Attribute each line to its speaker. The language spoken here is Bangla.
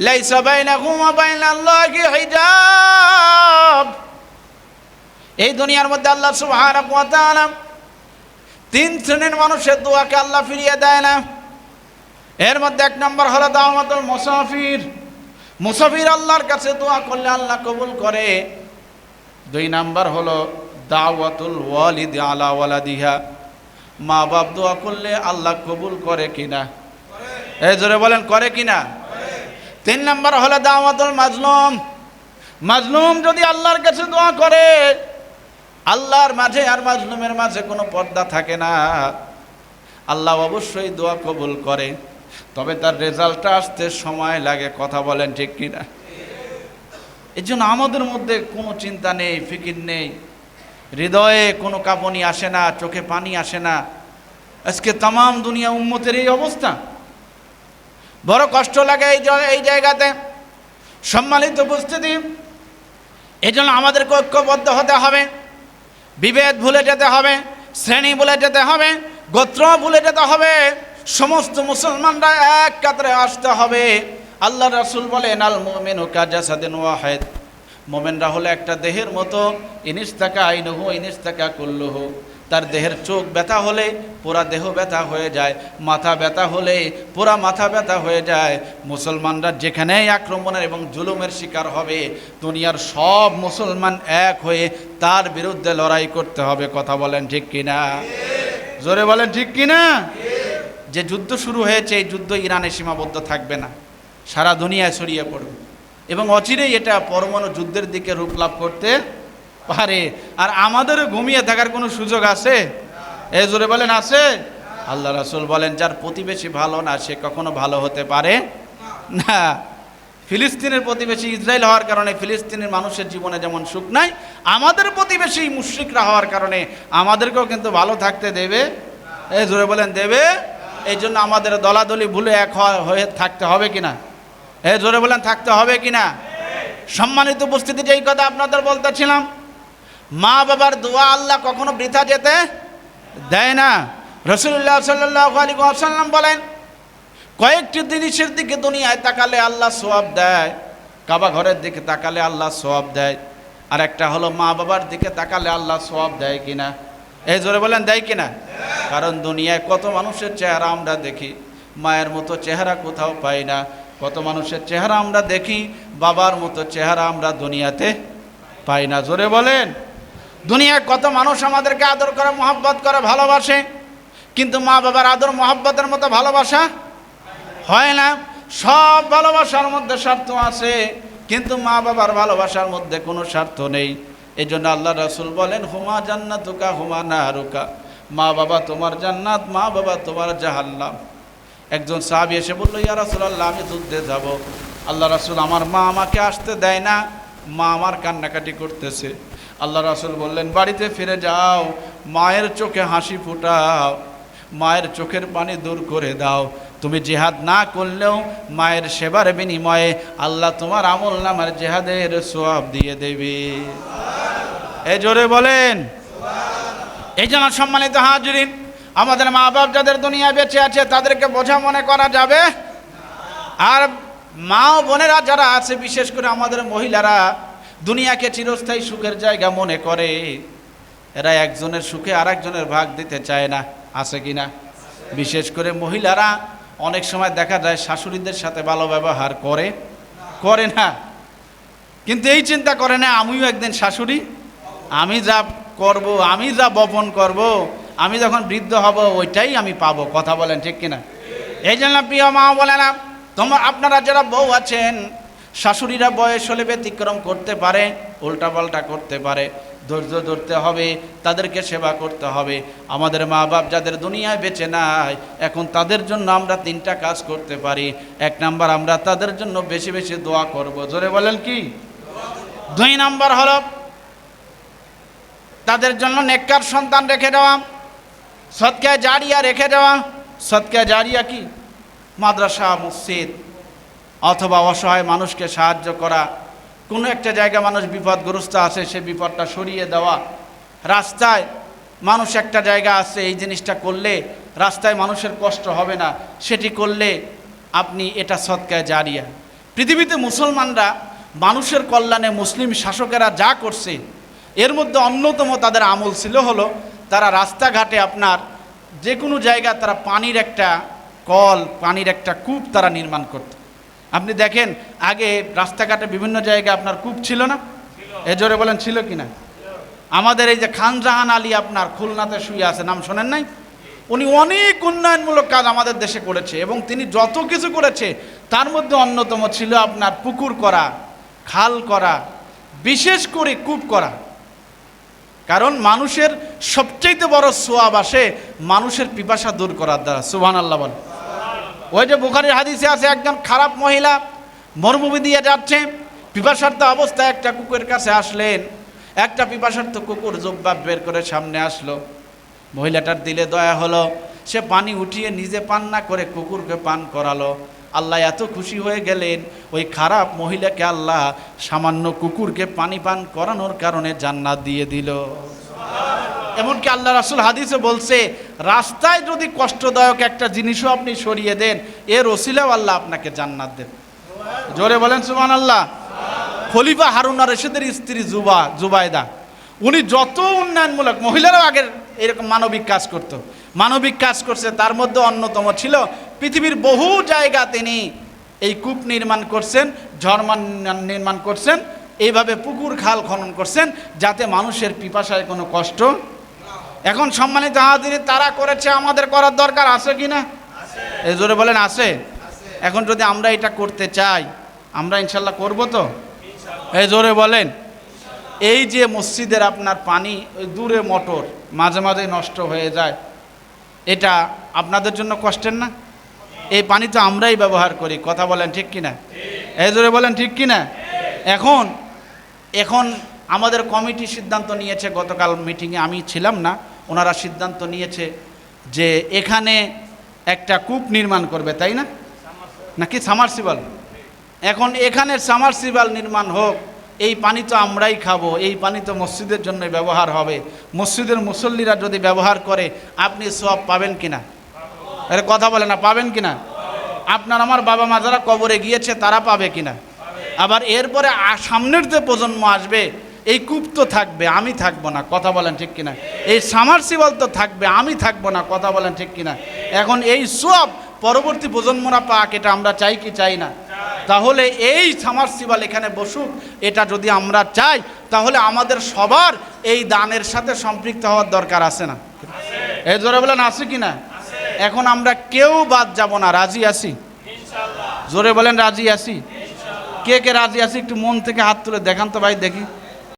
Speaker 1: লাইসা বাইনাহুম ওয়া বাইনাল্লাহি হিজাব। এই দুনিয়ার মধ্যে আল্লাহ সুবহানাহু ওয়া তাআলা তিন শ্রেণির মানুষের দোয়াকে আল্লাহ ফিরিয়ে দেয় না। এর মধ্যে এক নম্বর হলো দাওয়াতুল মুসাফির। মুসাফির আল্লাহর কাছে দোয়া করলে আল্লাহ কবুল করে। দুই নাম্বার হলো দাওয়াতুল ওয়ালিদ আলা ওয়ালাদিহা। মা বাপ দোয়া করলে আল্লাহ কবুল করে কিনা? এই জোরে বলেন, করে কিনা? তিন নম্বর হলো দাওয়াতুল মাজলুম। মাজলুম যদি আল্লাহর কাছে দোয়া করে, আল্লাহর মাঝে আর মাজলুমের মাঝে কোনো পর্দা থাকে না। আল্লাহ অবশ্যই দোয়া কবুল করে, তবে তার রেজাল্টটা আসতে সময় লাগে, কথা বলেন ঠিক কিনা? এই জন্য আমাদের মধ্যে কোনো চিন্তা নেই, ফিকির নেই। হৃদয়ে কোনো কাঁপনি আসে না, চোখে পানি আসে না। আজকে তাম দুনিয়া উম্মতের এই অবস্থা। বড় কষ্ট লাগে এই এই জায়গাতে। সম্মানিত উপস্থিতি এই জন্য আমাদেরকে ঐক্যবদ্ধ হতে হবে। বিভেদ ভুলে যেতে হবে, শ্রেণি ভুলে যেতে হবে, গোত্র ভুলে যেতে হবে, সমস্ত মুসলমানরা এক কাতরে আসতে হবে। আল্লাহ রাসূল বলেন, আল মুমিনু কাজাসাদিন ওয়াহিদ। মোমেনরা হলো একটা দেহের মতো ইনিস তাকা আইনুহু ইনিস তাকা কুল্লুহু। তার দেহের চোখ ব্যথা হলে পুরা দেহ ব্যথা হয়ে যায়, মাথা ব্যথা হলে পুরা মাথা ব্যথা হয়ে যায়। মুসলমানরা যেখানেই আক্রমণের এবং জুলুমের শিকার হবে, দুনিয়ার সব মুসলমান এক হয়ে তার বিরুদ্ধে লড়াই করতে হবে। কথা বলেন ঠিক কিনা? জোরে বলেন ঠিক কিনা? যে যুদ্ধ শুরু হয়েছে, এই যুদ্ধ ইরানে সীমাবদ্ধ থাকবে না। সারা দুনিয়ায় ছড়িয়ে পড়বে। এবং অচিরেই এটা পরমাণু যুদ্ধের দিকে রূপ লাভ করতে পারে। আর আমাদেরও ঘুমিয়ে থাকার কোনো সুযোগ আছে? এ জোরে বলেন, আছে? আল্লাহ রাসূল বলেন, যার প্রতিবেশী ভালো না, সে কখনো ভালো হতে পারে না। ফিলিস্তিনের প্রতিবেশী ইসরায়েল হওয়ার কারণে ফিলিস্তিনের মানুষের জীবনে যেমন সুখ নাই, আমাদের প্রতিবেশী মুশ্রিকরা হওয়ার কারণে আমাদেরকেও কিন্তু ভালো থাকতে দেবে। এই জোরে বলেন, দেবে? এই জন্য আমাদের দলাদলি ভুলে এক হয়ে থাকতে হবে কিনা? এ জোরে বলেন, থাকতে হবে কিনা? সম্মানিত উপস্থিতি এই কথা আপনাদের বলতেছিলাম মা বাবার দোয়া আল্লাহ কখনো বৃথা যেতে দেয় না। রসুল্লাহ সাল্লাহ আলী আসাল্লাম বলেন, কয়েকটি জিনিসের দিকে দুনিয়ায় তাকালে আল্লাহ সোয়াব দেয়, কাবা ঘরের দিকে তাকালে আল্লাহ সোয়াব দেয়, আর একটা হলো মা বাবার দিকে তাকালে আল্লাহ সোয়াব দেয় কিনা। এই জোরে বলেন, দেয় কিনা? কারণ দুনিয়ায় কত মানুষের চেহারা আমরা দেখি, মায়ের মতো চেহারা কোথাও পাই না। কত মানুষের চেহারা আমরা দেখি, বাবার মতো চেহারা আমরা দুনিয়াতে পাই না। জোরে বলেন। দুনিয়ায় কত মানুষ আমাদেরকে আদর করে, মহব্বত করে, ভালোবাসে, কিন্তু মা বাবার আদর, মহব্বতের মতো ভালোবাসা হয় না। সব ভালোবাসার মধ্যে স্বার্থ আছে, কিন্তু মা বাবার ভালোবাসার মধ্যে কোনো স্বার্থ নেই। এই জন্য আল্লাহ রাসুল বলেন, হুমা জান্নাতুকা, হুমা নাহারুকা মা বাবা তোমার জান্নাত, মা বাবা তোমার জাহাল্লাম একজন সাহাবি এসে বলল, ইয়া রাসুল আল্লাহ আমি যুদ্ধে যাব। আল্লাহ রাসুল, আমার মা আমাকে আসতে দেয় না। মা আমার কান্নাকাটি করতেছে। আল্লাহ রাসুল বললেন, বাড়িতে ফিরে যাও, মায়ের চোখে হাসি ফুটাও, মায়ের চোখের পানি দূর করে দাও। তুমি জেহাদ না করলেও মায়ের সেবার বিনিময়ে আল্লাহ তোমার আমল নামার জেহাদের সোয়াব দিয়ে দেবে। এ জোরে বলেন। এই জন্য সম্মানিত হাজরিন, আমাদের মা বাপ যাদের দুনিয়া বেঁচে আছে, তাদেরকে বোঝা মনে করা যাবে? আর মা ও বোনেরা যারা আছে, বিশেষ করে আমাদের মহিলারা দুনিয়াকে চিরস্থায়ী সুখের জায়গা মনে করে। এরা একজনের সুখে আর একজনের ভাগ দিতে চায় না। আছে কি না? বিশেষ করে মহিলারা অনেক সময় দেখা যায় শাশুড়িদের সাথে ভালো ব্যবহার করে। করে না। কিন্তু এই চিন্তা করে না, আমিও একদিন শাশুড়ি, আমি যা করব, আমি যা বপন করব, আমি যখন বৃদ্ধ হব, ওইটাই আমি পাবো। কথা বলেন ঠিক কিনা? এই জন্য প্রিয় মা বলে না তোমার, আপনারা যারা বউ আছেন শাশুড়িরা বয়স হলে ব্যতিক্রম করতে পারে, উল্টাপাল্টা করতে পারে, ধৈর্য ধরতে হবে, তাদেরকে সেবা করতে হবে। আমাদের মা বাপ যাদের দুনিয়ায় বেঁচে নাই, এখন তাদের জন্য আমরা তিনটা কাজ করতে পারি। এক নাম্বার, আমরা তাদের জন্য বেশি বেশি দোয়া করব। জোরে বলেন কি? দুই নাম্বার হলো, তাদের জন্য নেককার সন্তান রেখে দেওয়া, সৎকায় জারিয়া রেখে দেওয়া। সৎকায় জারিয়া কি? মাদ্রাসা, মসজিদ। অথবা অসহায় মানুষকে সাহায্য করা। কোনো একটা জায়গায় মানুষ বিপদগ্রস্ত আছে, সে বিপদটা সরিয়ে দেওয়া। রাস্তায় মানুষ একটা জায়গা আছে, এই জিনিসটা করলে রাস্তায় মানুষের কষ্ট হবে না, সেটি করলে আপনি এটা সৎকায় জারিয়া। পৃথিবীতে মুসলমানরা মানুষের কল্যাণে মুসলিম শাসকেরা যা করছে, এর মধ্যে অন্যতম তাদের আমল ছিল হলো, তারা রাস্তাঘাটে আপনার যে কোনো জায়গা তারা পানির একটা কল, পানির একটা কূপ তারা নির্মাণ করত। আপনি দেখেন, আগে রাস্তাঘাটে বিভিন্ন জায়গায় আপনার কূপ ছিল না? এ জোরে বলেন, ছিল কি না? আমাদের এই যে খানজাহান আলী আপনার খুলনাতে শুয়ে আছে, নাম শোনেন নাই? উনি অনেক উন্নয়নমূলক কাজ আমাদের দেশে করেছে এবং তিনি যত কিছু করেছে, তার মধ্যে অন্যতম ছিল আপনার পুকুর করা, খাল করা, বিশেষ করে কূপ করা। কারণ মানুষের সবচেয়ে বড় সোয়াব আসে মানুষের পিপাসা দূর করার দ্বারা সুবহান আল্লাহ বল ওই যে বুখারির হাদিসে আছে, একজন খারাপ মহিলা মরুভূমি দিয়ে যাচ্ছে, পিপাসার্থ অবস্থায় একটা কুকুরের কাছে আসলেন। একটা পিপাসার্থ কুকুর জব্বাব বের করে সামনে আসলো। মহিলাটার দিলে দয়া হলো, সে পানি উঠিয়ে নিজে পান না করে কুকুরকে পান করালো। আল্লাহ এত খুশি হয়ে গেলেন, ওই খারাপ মহিলাকে আল্লাহ সামান্য কুকুরকে পানি পান করানোর কারণে জান্নাত দিয়ে দিল। এমনকি আল্লাহ রাসুল হাদিসে বলছে রাস্তায় যদি কষ্টদায়ক একটা জিনিসও আপনি সরিয়ে দেন, এর ওসিলাও আল্লাহ আপনাকে জান্নাত দেন জোরে বলেন সুমান আল্লাহ খলিফা হারুনা রশিদের স্ত্রী জুবা, জুবায়দা। উনি যত উন্নয়নমূলক, মহিলারাও আগের এরকম মানবিক কাজ করত। মানবিক কাজ করছে, তার মধ্যে অন্যতম ছিল পৃথিবীর বহু জায়গা তিনি এই কূপ নির্মাণ করছেন ঝরমান নির্মাণ করছেন, এইভাবে পুকুর খাল খনন করছেন, যাতে মানুষের পিপাসায় কোনো কষ্ট এখন সম্মানিত হাজির, তারা করেছে, আমাদের করার দরকার আছে কি না? এই জোরে বলেন, আছে। এখন যদি আমরা এটা করতে চাই, আমরা ইনশাল্লাহ করব তো? এই জোরে বলেন। এই যে মসজিদের আপনার পানি, ওই দূরে মোটর, মাঝে মাঝে নষ্ট হয়ে যায়, এটা আপনাদের জন্য কষ্টের না? এই পানি তো আমরাই ব্যবহার করি, কথা বলেন ঠিক কিনা এই জোরে বলেন, ঠিক কিনা এখন এখন আমাদের কমিটি সিদ্ধান্ত নিয়েছে, গতকাল মিটিংয়ে আমি ছিলাম না ওনারা সিদ্ধান্ত নিয়েছে যে এখানে একটা কূপ নির্মাণ করবে, তাই না? নাকি সামারসিবাল? এখন এখানে সামারসিবাল নির্মাণ হোক, এই পানি তো আমরাই খাব, এই পানি তো মসজিদের জন্য ব্যবহার হবে। মসজিদের মুসল্লিরা যদি ব্যবহার করে, আপনি সব পাবেন কিনা? আরে কথা বলে না, পাবেন কিনা? আপনার আমার বাবা মা যারা কবরে গিয়েছে, তারা পাবে কিনা? আবার এরপরে সামনের যে প্রজন্ম আসবে এই কূপ তো থাকবে, আমি থাকব না, কথা বলেন ঠিক কিনা? এই সামারসিবল তো থাকবে, আমি থাকব না, কথা বলেন ঠিক কিনা? এখন এই সব পরবর্তী প্রজন্মরা পাক, এটা আমরা চাই কি চাই না? তাহলে এই সামারসিবল এখানে বসুক, এটা যদি আমরা চাই, তাহলে আমাদের সবার এই দানের সাথে সম্পৃক্ত হওয়ার দরকার আছে না? এই জোরে বলেন, আছে কি না? এখন আমরা কেউ বাদ যাব না, রাজি আছি? জোরে বলেন, রাজি আছি? কে কে রাজি আছি? একটু মন থেকে হাত তুলে দেখান তো ভাই, দেখি।